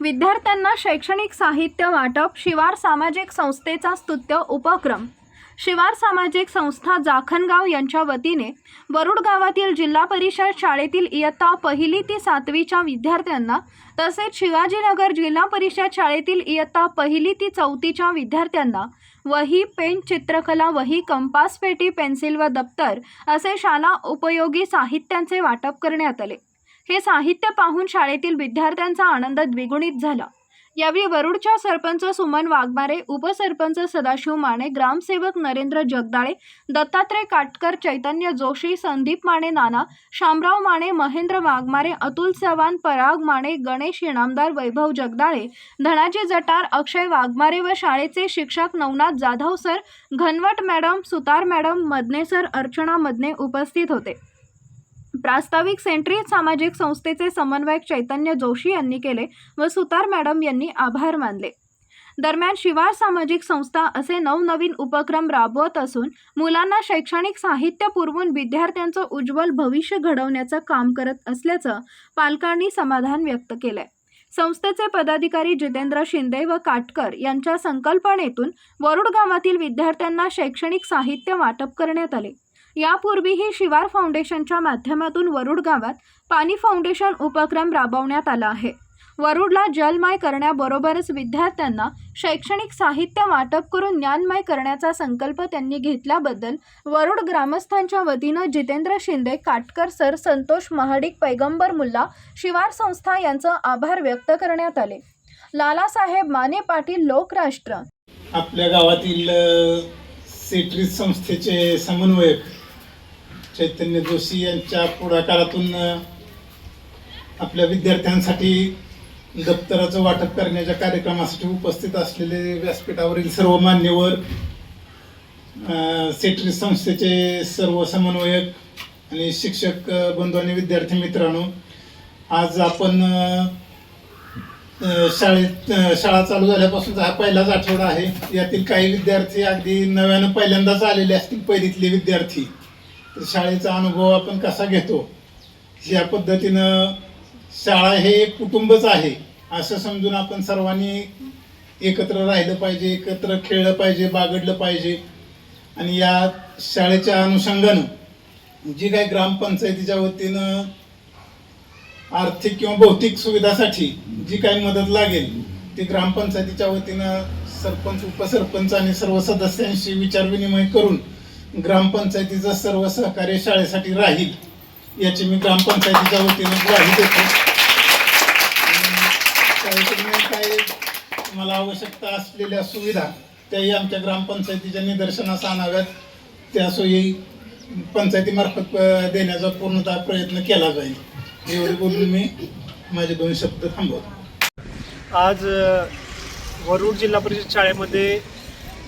विद्यार्थ्यांना शैक्षणिक साहित्य वाटप शिवार सामाजिक संस्थेचा स्तुत्य उपक्रम. शिवार सामाजिक संस्था जाखणगाव यांच्या वतीने वरुड गावातील जिल्हा परिषद शाळेतील इयत्ता पहिली ते सातवीच्या विद्यार्थ्यांना तसेच शिवाजीनगर जिल्हा परिषद शाळेतील इयत्ता पहिली ते चौथीच्या विद्यार्थ्यांना वही पेन चित्रकला वही कंपास पेटी पेन्सिल व दप्तर असे शाला उपयोगी साहित्यांचे वाटप करण्यात आले. हे साहित्य पाहून शाळेतील विद्यार्थ्यांचा आनंद द्विगुणित झाला. यावेळी वरुडच्या सरपंच सुमन वाघमारे उपसरपंच सदाशिव माने ग्रामसेवक नरेंद्र जगदाळे दत्तात्रय काटकर चैतन्य जोशी संदीप माने नाना शामराव माने महेंद्र वाघमारे अतुल चव्हाण पराग माने गणेश इनामदार वैभव जगदाळे धनाजी जटार अक्षय वाघमारे व शाळेचे शिक्षक Navnath Jadhav sir Ghanwat madam Sutar madam Madane sir Archana Madane उपस्थित होते. प्रास्ताविक सेंट्री सामाजिक संस्थेचे समन्वयक चैतन्य जोशी यांनी केले व सुतार मॅडम यांनी आभार मानले. दरम्यान शिवार सामाजिक संस्था असे नवनवीन उपक्रम राबवत असून मुलांना शैक्षणिक साहित्य पुरवून विद्यार्थ्यांचं उज्ज्वल भविष्य घडवण्याचं काम करत असल्याचं पालकांनी समाधान व्यक्त केलंय. संस्थेचे पदाधिकारी जितेंद्र शिंदे व काटकर यांच्या संकल्पनेतून वरुड गावातील विद्यार्थ्यांना शैक्षणिक साहित्य वाटप करण्यात आले. यापूर्वीही शिवार फाउंडेशनच्या माध्यमातून वरुड गावात पाणी फाउंडेशन उपक्रम राबवण्यात आला आहे. वरुडला जलमय करण्याबरोबरच विद्यार्थ्यांना शैक्षणिक साहित्य वाटप करून ज्ञानमय करण्याचा संकल्प त्यांनी घेतल्याबद्दल वरुड ग्रामस्थांच्या वतीनं जितेंद्र शिंदे काटकर सर संतोष महाडिक पैगंबर मुल्ला शिवार संस्था यांचं आभार व्यक्त करण्यात आले. लालासाहेब माने पाटील लोकराष्ट्र. आपल्या गावातील संस्थेचे समन्वयक चैतन्य जोशी यांच्या पुढाकारातून आपल्या विद्यार्थ्यांसाठी दप्तराचं वाटप करण्याच्या कार्यक्रमासाठी उपस्थित असलेले व्यासपीठावरील सर्व मान्यवर अ, संस्थेचे सर्व समन्वयक आणि शिक्षक बंधू आणि विद्यार्थी मित्रांनो आज आपण शाळेत शाळा चालू झाल्यापासूनचा हा पहिलाच आठवडा आहे. यातील काही विद्यार्थी अगदी नव्यानं पहिल्यांदाच आलेले असतील पहिलीतले विद्यार्थी. तर शाळेचा अनुभव आपण कसा घेतो? या पद्धतीनं शाळा हे एक कुटुंबच आहे असं समजून आपण सर्वांनी एकत्र राहिलं पाहिजे एकत्र खेळलं पाहिजे बागडलं पाहिजे. आणि या शाळेच्या अनुषंगानं जी काही ग्रामपंचायतीच्या वतीनं आर्थिक किंवा भौतिक सुविधासाठी जी काही मदत लागेल ती ग्रामपंचायतीच्या वतीनं सरपंच उपसरपंच आणि सर्व सदस्यांशी विचारविनिमय करून ग्रामपंचायतीचं सर्व सहकार्य शाळेसाठी राहील याची मी ग्रामपंचायतीच्या वतीने ग्वाही देतो. काय मला आवश्यकता असलेल्या सुविधा त्याही आमच्या ग्रामपंचायतीच्या निदर्शनास आणाव्यात. त्या सोयी पंचायतीमार्फत देण्याचा पूर्णतः प्रयत्न केला जाईल. एवढे बोलून मी माझे दोन शब्द थांबवतो. आज वरुड जिल्हा परिषद शाळेमध्ये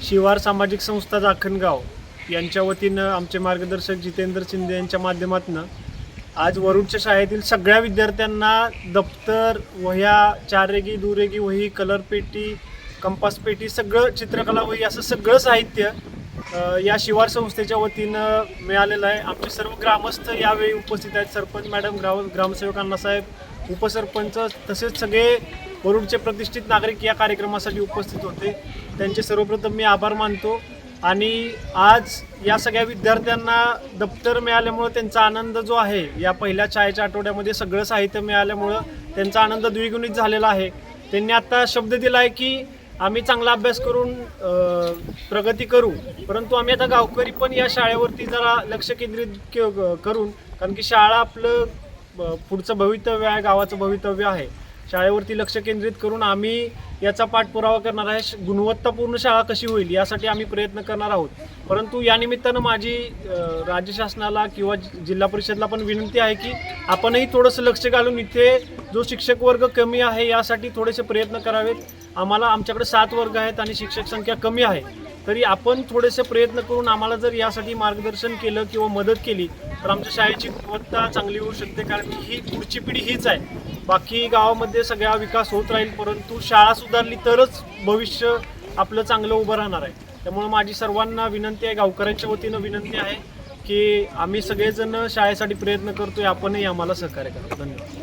शिवार सामाजिक संस्था जाखणगाव यांच्या वतीनं आमचे मार्गदर्शक जितेंद्र शिंदे यांच्या माध्यमातून आज वरुडच्या शाळेतील सगळ्या विद्यार्थ्यांना दप्तर वह्या चाररेगी दुरेगी वही कलर पेटी कंपास पेटी सगळं चित्रकला वही असं सगळं साहित्य या शिवार संस्थेच्या वतीनं मिळालेलं आहे. आमचे सर्व ग्रामस्थ यावेळी उपस्थित आहेत. सरपंच मॅडम ग्राम ग्रामसेवक अण्णासाहेब उपसरपंच तसेच सगळे वरुडचे प्रतिष्ठित नागरिक या कार्यक्रमासाठी उपस्थित होते. त्यांचे सर्वप्रथम मी आभार मानतो. आणि आज या सगळ्या विद्यार्थ्यांना दप्तर मिळाल्यामुळं त्यांचा आनंद जो आहे या पहिल्या शाळेच्या आठवड्यामध्ये सगळं साहित्य मिळाल्यामुळं त्यांचा आनंद द्विगुणित झालेला आहे. त्यांनी आता शब्द दिला आहे की आम्ही चांगला अभ्यास करून प्रगती करू. परंतु आम्ही आता गावकरी पण या शाळेवरती जरा लक्ष केंद्रित के- करून कारण की शाळा आपलं पुढचं भवितव्य आहे गावाचं भवितव्य आहे. शाळेवरती लक्ष केंद्रित करून आम्ही याचा पाठपुरावा करणार आहे. श- गुणवत्तापूर्ण शाळा कशी होईल यासाठी आम्ही प्रयत्न करणार आहोत. परंतु या निमित्तानं माझी राज्य शासनाला किंवा जि- जिल्हा परिषदला पण विनंती आहे की आपणही थोडंसं लक्ष घालून इथे जो शिक्षक वर्ग कमी आहे यासाठी थोडेसे प्रयत्न करावेत. आम्हाला आमच्याकडे सात वर्ग आहेत आणि शिक्षक संख्या कमी आहे. तरी आपण थोडेसे प्रयत्न करून आम्हाला जर यासाठी मार्गदर्शन केलं किंवा मदत केली तर आमच्या शाळेची गुणवत्ता चांगली होऊ शकते कारण की ही पुढची पिढी हीच आहे. बाकी गावामध्ये सगळा विकास होत राहील परंतु शाळा सुधारली तरच भविष्य आपलं चांगलं उभं राहणार आहे. त्यामुळे माझी सर्वांना विनंती आहे गावकऱ्यांच्या वतीनं विनंती आहे की आम्ही सगळेजण शाळेसाठी प्रयत्न करतोय आपणही आम्हाला सहकार्य करा. धन्यवाद.